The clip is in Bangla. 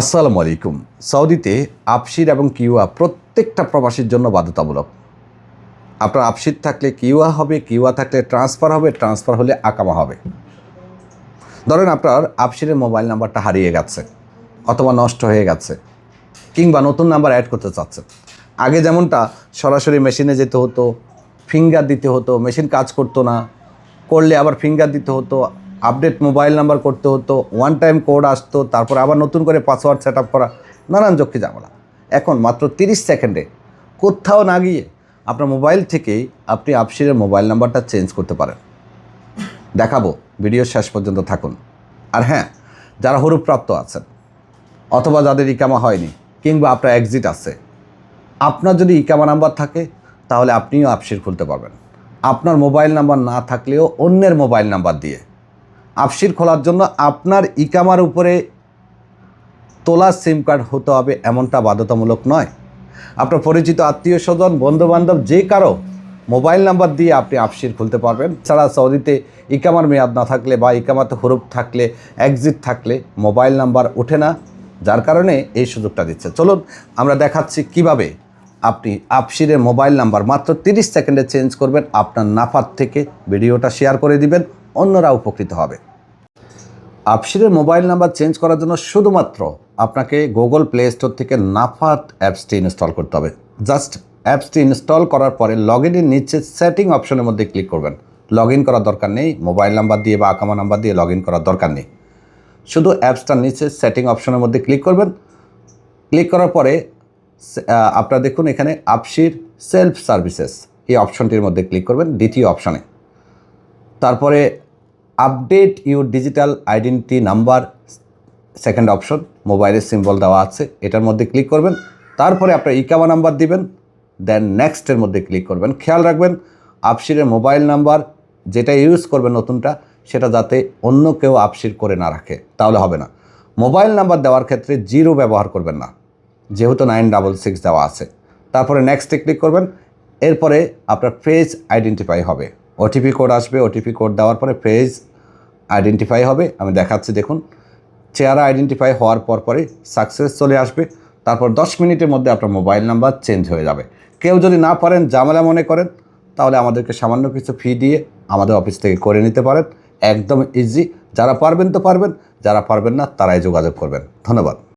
আসসালামু আলাইকুম। সৌদিতে আপসির এবং কিউয়া প্রত্যেকটা প্রবাসীর জন্য বাধ্যতামূলক। আপনার আপসির থাকলে কিউয়া হবে কিউয়া থাকলে ট্রান্সফার হবে, ট্রান্সফার হলে আকামা হবে। ধরেন আপনার আপসিরের মোবাইল নাম্বারটা হারিয়ে গেছে অথবা নষ্ট হয়ে গেছে কিংবা নতুন নাম্বার অ্যাড করতে চাচ্ছেন। আগে যেমনটা সরাসরি মেশিনে যেতে হতো, ফিঙ্গার দিতে হতো, মেশিন কাজ করতো না, করলে আবার ফিঙ্গার দিতে হতো আপডেট মোবাইল নাম্বার করতে হতো ওয়ান টাইম কোড আসতো, তারপর আবার নতুন করে পাসওয়ার্ড সেট আপ করা, নানান যক্ষি ঝামেলা। এখন মাত্র তিরিশ সেকেন্ডে কোথাও না গিয়ে আপনার মোবাইল থেকেই আপনি আপসিরের মোবাইল নাম্বারটা চেঞ্জ করতে পারেন। দেখাবো ভিডিও শেষ পর্যন্ত থাকুন। আর হ্যাঁ যারা হরুপ্রাপ্ত আছেন, অথবা যাদের ইকামা হয়নি, কিংবা আপনার এক্সিট আছে, আপনার যদি ইকামা নাম্বার থাকে, তাহলে আপনিও আপসির খুলতে পারবেন। আপনার মোবাইল নাম্বার না থাকলেও অন্যের মোবাইল নাম্বার দিয়ে আপসির খোলার জন্য আপনার ইকামার উপরে তোলা সিম কার্ড হতে হবে এমনটা বাধ্যতামূলক নয়। আপনার পরিচিত আত্মীয় স্বজন, বন্ধুবান্ধব, যে কারও মোবাইল নাম্বার দিয়ে আপনি আপসির খুলতে পারবেন। ছাড়া সৌদিতে ইকামার মেয়াদ না থাকলে বা ইকামাতে হরুপ থাকলে এক্সিট থাকলে মোবাইল নাম্বার ওঠে না, যার কারণে এই সুযোগটা দিচ্ছে। চলুন, আমরা দেখাচ্ছি কীভাবে আপনি আপসিরের মোবাইল নাম্বার মাত্র তিরিশ সেকেন্ডে চেঞ্জ করবেন। আপনার নাফার থেকে ভিডিওটা শেয়ার করে দিবেন। অন্যরা উপকৃত হবে। আপসিরের মোবাইল নাম্বার চেঞ্জ করার জন্য শুধুমাত্র আপনাকে গুগল প্লে স্টোর থেকে নাফাত অ্যাপসটি ইনস্টল করতে হবে। জাস্ট অ্যাপসটি ইনস্টল করার পরে লগ ইনের নিচে সেটিং অপশনের মধ্যে ক্লিক করবেন। লগ ইন করার দরকার নেই, মোবাইল নাম্বার দিয়ে বা আকামা নাম্বার দিয়ে লগ ইন করার দরকার নেই। শুধু অ্যাপসটার নিচে সেটিং অপশনের মধ্যে ক্লিক করবেন। ক্লিক করার পরে আপনারা দেখুন এখানে আপসির সেলফ সার্ভিসেস। এই অপশনটির মধ্যে ক্লিক করবেন, দ্বিতীয় অপশনে। তারপরে update your digital identity number second option মোবাইলের সিম্বল দেওয়া আছে, এটার মধ্যে ক্লিক করবেন। তারপরে আপনার ইকামা নাম্বার দিবেন দেন নেক্সটের মধ্যে ক্লিক করবেন। খেয়াল রাখবেন আপসিরের মোবাইল নাম্বার যেটা ইউজ করবেন নতুনটা, সেটা যাতে অন্য কেউ আপসির করে না রাখে, তাহলে হবে না। মোবাইল নাম্বার দেওয়ার ক্ষেত্রে জিরো ব্যবহার করবেন না, যেহেতু নাইন ডাবল সিক্স দেওয়া আছে। তারপরে নেক্সটে ক্লিক করবেন, এরপরে আপনার ফেজ আইডেন্টিফাই হবে। ওটিপি কোড আসবে ওটিপি কোড দেওয়ার পরে ফেজ আইডেন্টিফাই হবে। আমি দেখাচ্ছি, দেখুন। চেহারা আইডেন্টিফাই হওয়ার পর পরে সাকসেস চলে আসবে। তারপর দশ মিনিটের মধ্যে আপনার মোবাইল নাম্বার চেঞ্জ হয়ে যাবে। কেউ যদি না পারেন, ঝামেলা মনে করেন, তাহলে আমাদেরকে সামান্য কিছু ফি দিয়ে আমাদের অফিস থেকে করে নিতে পারেন। একদম ইজি যারা পারবেন তো পারবেন, যারা পারবেন না, তারাই যোগাযোগ করবেন। ধন্যবাদ।